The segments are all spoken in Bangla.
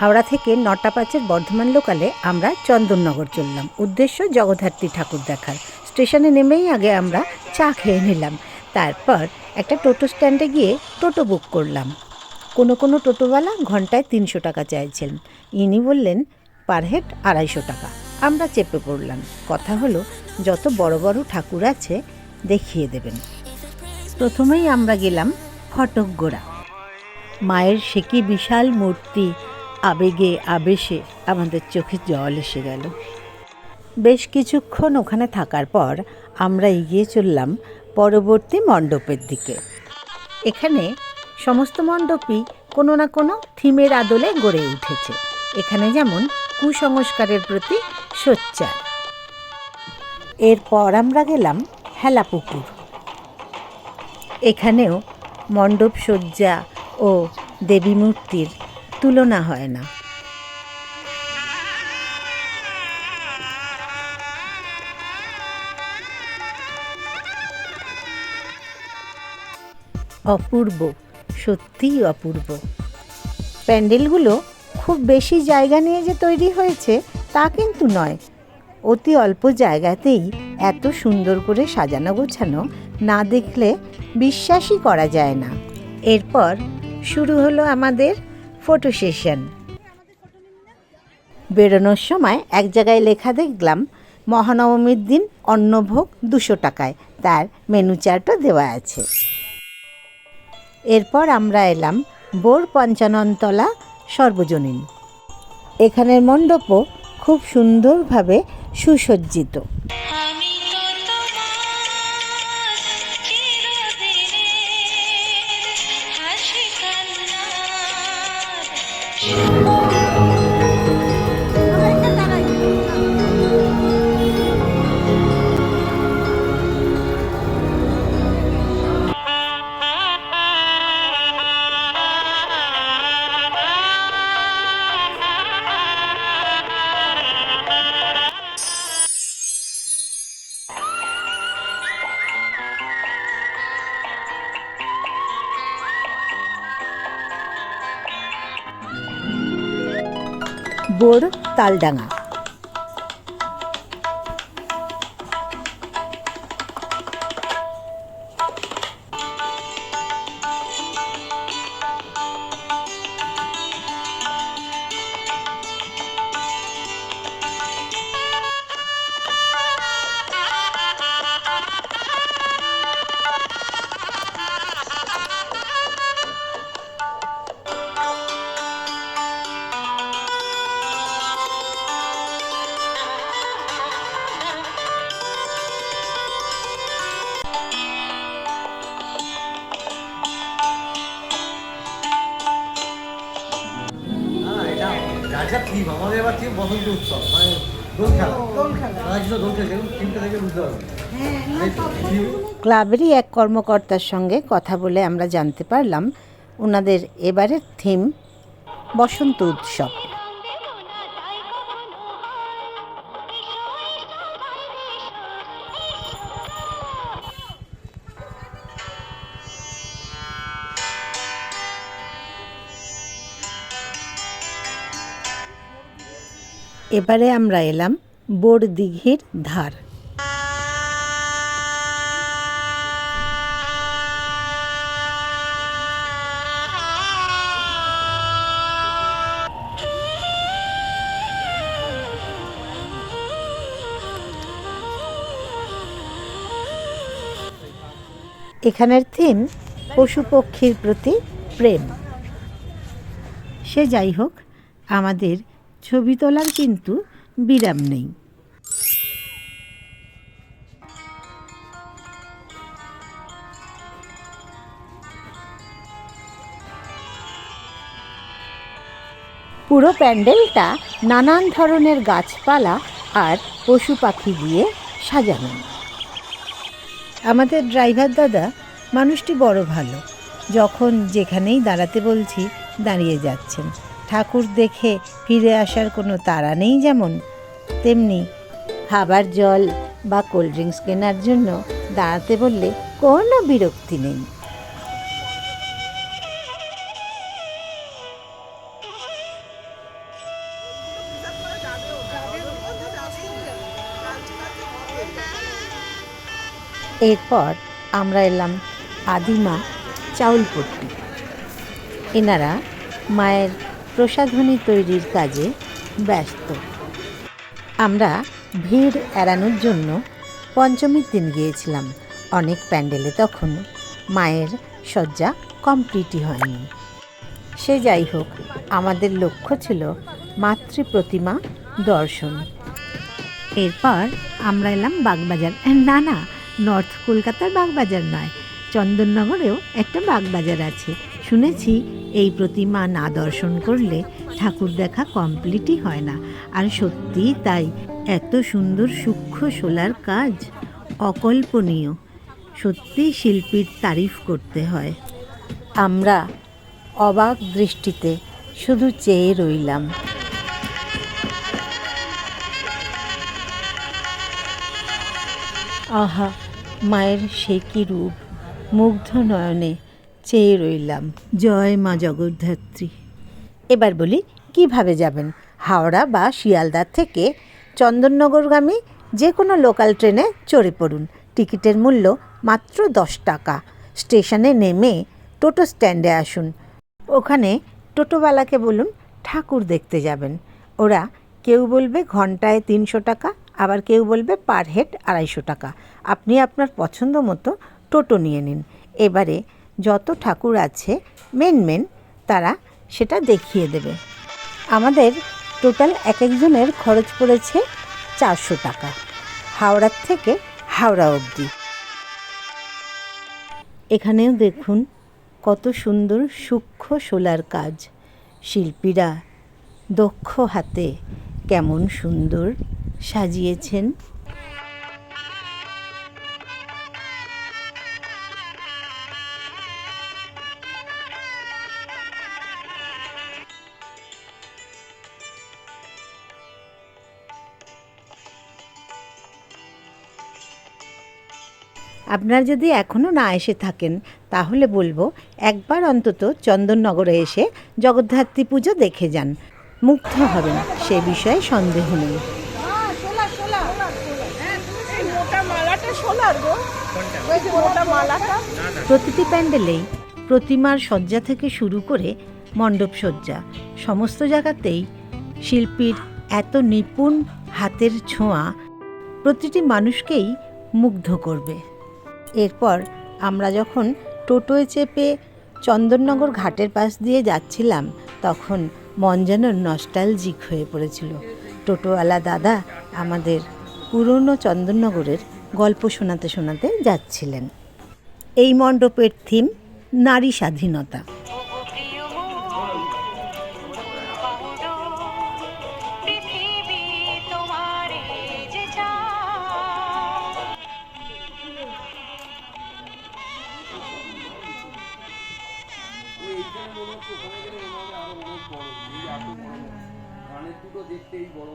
হাওড়া থেকে নটা পাঁচের বর্ধমান লোকালে আমরা চন্দননগর চললাম। উদ্দেশ্য জগদ্ধাত্রী ঠাকুর দেখার। স্টেশনে নেমেই আগে আমরা চা খেয়ে নিলাম। তারপর একটা টোটো স্ট্যান্ডে গিয়ে টোটো বুক করলাম। কোনো কোনো টোটোওয়ালা ঘন্টায় তিনশো টাকা চাইছেন। ইনি বললেন, পার হেড আড়াইশো টাকা। আমরা চেপে পড়লাম। কথা হলো, যত বড় বড় ঠাকুর আছে, দেখিয়ে দেবেন। প্রথমেই আমরা গেলাম ফটকগোড়া। মায়ের সে কি বিশাল মূর্তি আবেগে, আবেশে আমাদের চোখে জল এসে গেল। বেশ কিছুক্ষণ ওখানে থাকার পর আমরা এগিয়ে চললাম পরবর্তী মণ্ডপের দিকে। এখানে সমস্ত মণ্ডপই কোনো না কোনো থিমের আদলে গড়ে উঠেছে। এখানে যেমন কুসংস্কারের প্রতি সোচ্চার। এরপর আমরা গেলাম হেলাপুকুর। এখানেও মণ্ডপ সজ্জা ও দেবী মূর্তির তুলনা হয় না। অপূর্ব, সত্যিই অপূর্ব। প্যান্ডেলগুলো খুব বেশি জায়গা নিয়ে যে তৈরি হয়েছে, তা কিন্তু নয়। অতি অল্প জায়গাতেই এত সুন্দর করে সাজানো গোছানো না দেখলে বিশ্বাসই করা যায় না। এরপর শুরু হলো আমাদের ফটো সেশন। বেরোনোর সময় এক জায়গায় লেখা দেখলাম, মহানবমীর দিন অন্নভোগ দুশো টাকায়। তার মেনু চার্টও দেওয়া আছে। এরপর আমরা এলাম বোর পঞ্চাননতলা সর্বজনীন। এখানের মণ্ডপও খুব সুন্দরভাবে সুসজ্জিত। English. বোর তালডাঙা। আমাদের এবার বসন্ত উৎসব মানে দোল খেলা। দোল খেলা। দোল দেখে বুঝতে থিম- ক্লাবেরই এক কর্মকর্তার সঙ্গে কথা বলে আমরা জানতে পারলাম ওনাদের এবারের থিম বসন্ত উৎসব। এবারে আমরা এলাম বোর দিঘির ধার। এখানের থিম পশু পক্ষীর প্রতি প্রেম। সে যাই হোক, আমাদের ছবি তোলার কিন্তু বিরাম নেই। পুরো প্যান্ডেলটা নানান ধরনের গাছপালা আর পশু পাখি দিয়ে সাজানো। আমাদের ড্রাইভার দাদা মানুষটি বড় ভালো, যখন যেখানেই দাঁড়াতে বলছি দাঁড়িয়ে যাচ্ছেন। ঠাকুর দেখে ফিরে আসার কোনো তাড়া নেই যেমন, তেমনি খাবার জল বা কোল্ড ড্রিঙ্কস কেনার জন্য দাঁড়াতে বললে কোনো বিরক্তি নেই। এরপর আমরা এলাম আদিমা চাউলপট্টি। এনারা মায়ের প্রসাধনী তৈরির কাজে ব্যস্ত। আমরা ভিড় এড়ানোর জন্য পঞ্চমীর দিন গিয়েছিলাম। অনেক প্যান্ডেলে তখন মায়ের শয্যা কমপ্লিটই হয়নি। সে যাই হোক, আমাদের লক্ষ্য ছিল মাতৃ প্রতিমা দর্শন। এরপর আমরা এলাম বাগবাজার। না না, নর্থ কলকাতার বাগবাজার নয়, চন্দননগরেও একটা বাগবাজার আছে। শুনেছি এই প্রতিমা না দর্শন করলে ঠাকুর দেখা কমপ্লিটই হয় না। আর সত্যিই তাই, এত সুন্দর সূক্ষ্ম শোলার কাজ অকল্পনীয়। সত্যি শিল্পীর তারিফ করতে হয়। আমরা অবাক দৃষ্টিতে শুধু চেয়ে রইলাম। আহা, মায়ের সে কি রূপ, মুগ্ধ নয়নে চেয়ে রইলাম। জয় মা জগদ্ধাত্রী। এবার বলি কীভাবে যাবেন? হাওড়া বা শিয়ালদার থেকে চন্দননগরগামী যে কোনো লোকাল ট্রেনে চড়ে পড়ুন। টিকিটের মূল্য মাত্র দশ টাকা। স্টেশনে নেমে টোটো স্ট্যান্ডে আসুন। ওখানে টোটোওয়ালাকে বলুন ঠাকুর দেখতে যাবেন। ওরা কেউ বলবে ঘন্টায় তিনশো টাকা। আবার কেউ বলবে পার হেড আড়াইশো টাকা। আপনি আপনার পছন্দ মতো টোটো নিয়ে নিন। এবারে যত ঠাকুর আছে মেন মেন তারা সেটা দেখিয়ে দেবে। আমাদের টোটাল এক একজনের খরচ পড়েছে চারশো টাকা, হাওড়ার থেকে হাওড়া অবধি। এখানেও দেখুন কত সুন্দর সূক্ষ্ম শোলার কাজ। শিল্পীরা দক্ষ হাতে কেমন সুন্দর সাজিয়েছেন। আপনার যদি এখনও না এসে থাকেন, তাহলে বলব একবার অন্তত চন্দননগরে এসে জগদ্ধাত্রী পুজো দেখে যান। মুগ্ধ হবেন, সে বিষয়ে সন্দেহ নেই। প্রতিটি প্যান্ডেলেই প্রতিমার সজ্জা থেকে শুরু করে মণ্ডপ সজ্জা, সমস্ত জায়গাতেই শিল্পীর এত নিপুণ হাতের ছোঁয়া প্রতিটি মানুষকেই মুগ্ধ করবে। এরপর আমরা যখন টোটোয় চেপে চন্দননগর ঘাটের পাশ দিয়ে যাচ্ছিলাম, তখন মন যেন নস্টালজিক হয়ে পড়েছিল। টোটোওয়ালা দাদা আমাদের পুরনো চন্দননগরের গল্প শোনাতে শোনাতে যাচ্ছিলেন। এই মণ্ডপের থিম নারী স্বাধীনতা। বড়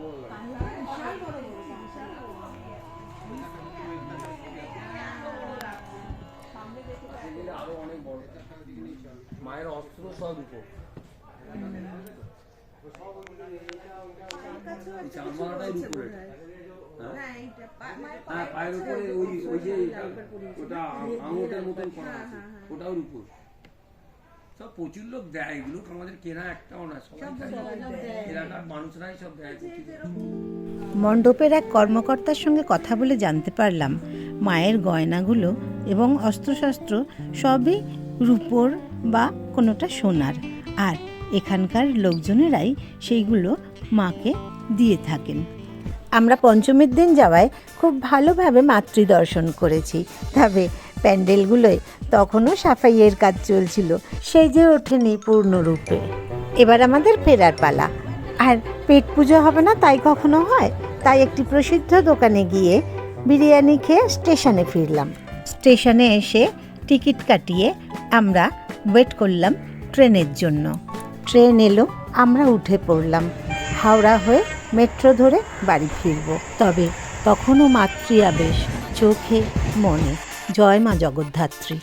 অনেক বড়। মায়ের অস্ত্র সব উপর। উপরে হ্যাঁ? পায়ের উপরে ওই ওই যে ওটা আঙুটের মতন করা আছে। ওটাও উপর সব প্রচুর লোক দেয় এগুলো তো আমাদের কেনা একটাও না সবাই এলাকার মানুষরাই সব দেয়। মণ্ডপের এক কর্মকর্তার সঙ্গে কথা বলে জানতে পারলাম মায়ের গয়নাগুলো এবং অস্ত্রশস্ত্র সবই রূপোর বা কোনোটা সোনার আর এখানকার লোকজনেরাই সেইগুলো মাকে দিয়ে থাকেন। আমরা পঞ্চমীর দিন যাওয়ায় খুব ভালোভাবে মাতৃদর্শন করেছি তবে প্যান্ডেলগুলোয় তখনও সাফাইয়ের কাজ চলছিল, সেই যে ওঠেনি পূর্ণরূপে। এবার আমাদের ফেরার পালা। আর পেট পুজো হবে না তাই কখনো হয়? তাই একটি প্রসিদ্ধ দোকানে গিয়ে বিরিয়ানি খেয়ে স্টেশনে ফিরলাম। স্টেশনে এসে টিকিট কাটিয়ে আমরা ওয়েট করলাম ট্রেনের জন্য। ট্রেন এলো, আমরা উঠে পড়লাম। হাওড়া হয়ে মেট্রো ধরে বাড়ি ফিরব। তবে তখনও মাতৃ আবেশ, চোখে মনে। জয় মা জগদ্ধাত্রী।